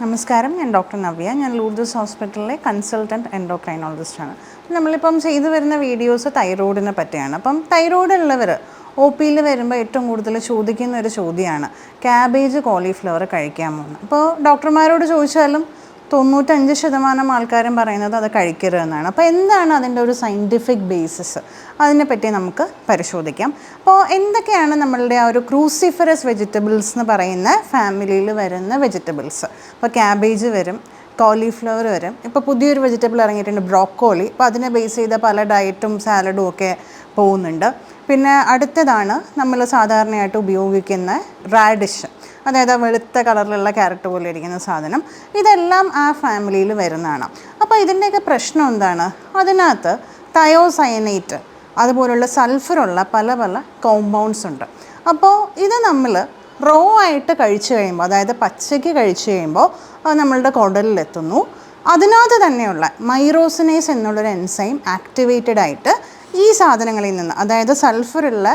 നമസ്കാരം. ഞാൻ ഡോക്ടർ നവ്യ. ഞാൻ ലൂർദസ് ഹോസ്പിറ്റലിലെ കൺസൾട്ടന്റ് എൻഡോക്രൈനോളജിസ്റ്റാണ്. നമ്മളിപ്പം ചെയ്തു വരുന്ന വീഡിയോസ് തൈറോയിഡിനെ പറ്റിയാണ്. അപ്പം തൈറോയിഡ് ഉള്ളവർ ഒ പിയിൽ വരുമ്പോൾ ഏറ്റവും കൂടുതൽ ചോദിക്കുന്ന ഒരു ചോദ്യമാണ് ക്യാബേജ് കോളിഫ്ലവർ കഴിക്കാമോ? എന്ന്. അപ്പോൾ ഡോക്ടർമാരോട് ചോദിച്ചാലും തൊണ്ണൂറ്റഞ്ച് ശതമാനം ആൾക്കാരും പറയുന്നത് അത് കഴിക്കരുതെന്നാണ് അപ്പോൾ എന്താണ് അതിന്റെ ഒരു സയന്റിഫിക് ബേസിസ് അതിനെപ്പറ്റി നമുക്ക് പരിശോധിക്കാം. അപ്പോൾ എന്തൊക്കെയാണ് നമ്മളുടെ ആ ഒരു ക്രൂസിഫറസ് വെജിറ്റബിൾസ് എന്ന് പറയുന്ന ഫാമിലിയിൽ വരുന്ന വെജിറ്റബിൾസ് അപ്പോൾ ക്യാബേജ് വരും കോളിഫ്ലവർ വരും. ഇപ്പോൾ പുതിയൊരു വെജിറ്റബിൾ ഇറങ്ങിയിട്ടുണ്ട് ബ്രോക്കോളി അപ്പോൾ അതിനെ ബേസ് ചെയ്ത പല ഡയറ്റും സാലഡും ഒക്കെ പോകുന്നുണ്ട്. പിന്നെ അടുത്തതാണ് നമ്മൾ സാധാരണയായിട്ട് ഉപയോഗിക്കുന്ന റാഡിഷ് അതായത് വെളുത്ത കളറിലുള്ള ക്യാരറ്റ് പോലെ ഇരിക്കുന്ന സാധനം. ഇതെല്ലാം ആ ഫാമിലിയിൽ വരുന്നതാണ്. അപ്പോൾ ഇതിന്റെയൊക്കെ പ്രശ്നം എന്താണ്? അതിനകത്ത് തയോസൈനേറ്റ് അതുപോലുള്ള സൾഫറുള്ള പല പല കോമ്പൗണ്ട്സ് ഉണ്ട്. അപ്പോൾ ഇത് നമ്മൾ റോ ആയിട്ട് കഴിച്ചു കഴിയുമ്പോൾ അതായത് പച്ചയ്ക്ക് കഴിച്ചു കഴിയുമ്പോൾ നമ്മളുടെ കുടലിലെത്തുന്നു അതിനകത്ത് തന്നെയുള്ള മൈറോസിനേസ് എന്നുള്ളൊരു എൻസൈം ആക്ടിവേറ്റഡ് ആയിട്ട് ഈ സാധനങ്ങളിൽ നിന്ന് അതായത് സൾഫറുള്ള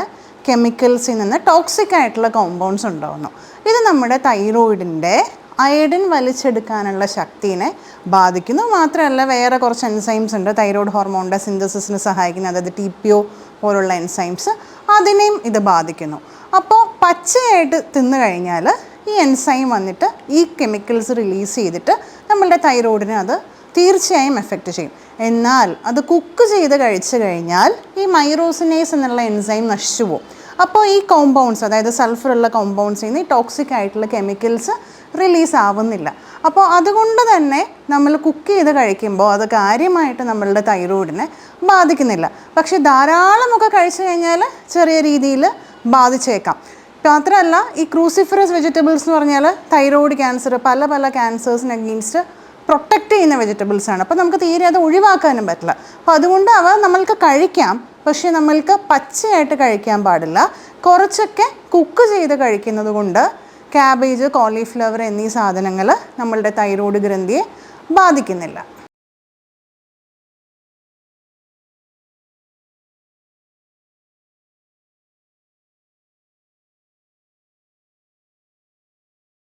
കെമിക്കൽസിൽ നിന്ന് ടോക്സിക് ആയിട്ടുള്ള കോമ്പൗണ്ട്സ് ഉണ്ടാകുന്നു ഇത് നമ്മുടെ തൈറോയിഡിന്റെ അയഡിൻ വലിച്ചെടുക്കാനുള്ള ശക്തിനെ ബാധിക്കുന്നു. മാത്രമല്ല വേറെ കുറച്ച് എൻസൈംസ് ഉണ്ട്. തൈറോയ്ഡ് ഹോർമോണിന്റെ സിന്തസിസിന് സഹായിക്കുന്ന അതായത് ടി പി ഒ പോലുള്ള എൻസൈംസ് അതിനെയും ഇത് ബാധിക്കുന്നു. അപ്പോൾ പച്ചയായിട്ട് തിന്നു കഴിഞ്ഞാൽ ഈ എൻസൈം വന്നിട്ട് ഈ കെമിക്കൽസ് റിലീസ് ചെയ്തിട്ട് നമ്മളുടെ തൈറോയിഡിനെ അത് തീർച്ചയായും എഫക്റ്റ് ചെയ്യും. എന്നാൽ അത് കുക്ക് ചെയ്ത് കഴിച്ചു കഴിഞ്ഞാൽ ഈ മൈറോസിനേസ് എന്നുള്ള എൻസൈം നശിച്ചു പോകും അപ്പോൾ ഈ കോമ്പൗണ്ട്സ് അതായത് സൾഫറുള്ള കോമ്പൗണ്ട്സിൽ നിന്ന് ഈ ടോക്സിക് ആയിട്ടുള്ള കെമിക്കൽസ് റിലീസ് ആവുന്നില്ല. അപ്പോൾ അതുകൊണ്ട് തന്നെ നമ്മൾ കുക്ക് ചെയ്ത് കഴിക്കുമ്പോൾ അത് കാര്യമായിട്ട് നമ്മളുടെ തൈറോയിഡിനെ ബാധിക്കുന്നില്ല. പക്ഷേ ധാരാളമൊക്കെ കഴിച്ചു കഴിഞ്ഞാൽ ചെറിയ രീതിയിൽ ബാധിച്ചേക്കാം. മാത്രമല്ല ഈ ക്രൂസിഫറസ് വെജിറ്റബിൾസ് എന്ന് പറഞ്ഞാൽ തൈറോയിഡ് ക്യാൻസർ പല പല ക്യാൻസേഴ്സിന് അഗെയിൻസ്റ്റ് പ്രൊട്ടക്റ്റ് ചെയ്യുന്ന വെജിറ്റബിൾസ് ആണ്. അപ്പോൾ നമുക്ക് തീരെ അത് ഒഴിവാക്കാനും പറ്റില്ല. അപ്പോൾ അതുകൊണ്ട് അവ നമ്മൾക്ക് കഴിക്കാം. പക്ഷേ നമ്മൾക്ക് പച്ചയായിട്ട് കഴിക്കാൻ പാടില്ല. കുറച്ചൊക്കെ കുക്ക് ചെയ്ത് കഴിക്കുന്നത് കൊണ്ട് ക്യാബേജ് കോളിഫ്ലവർ എന്നീ സാധനങ്ങൾ നമ്മളുടെ തൈറോയ്ഡ് ഗ്രന്ഥിയെ ബാധിക്കുന്നില്ല.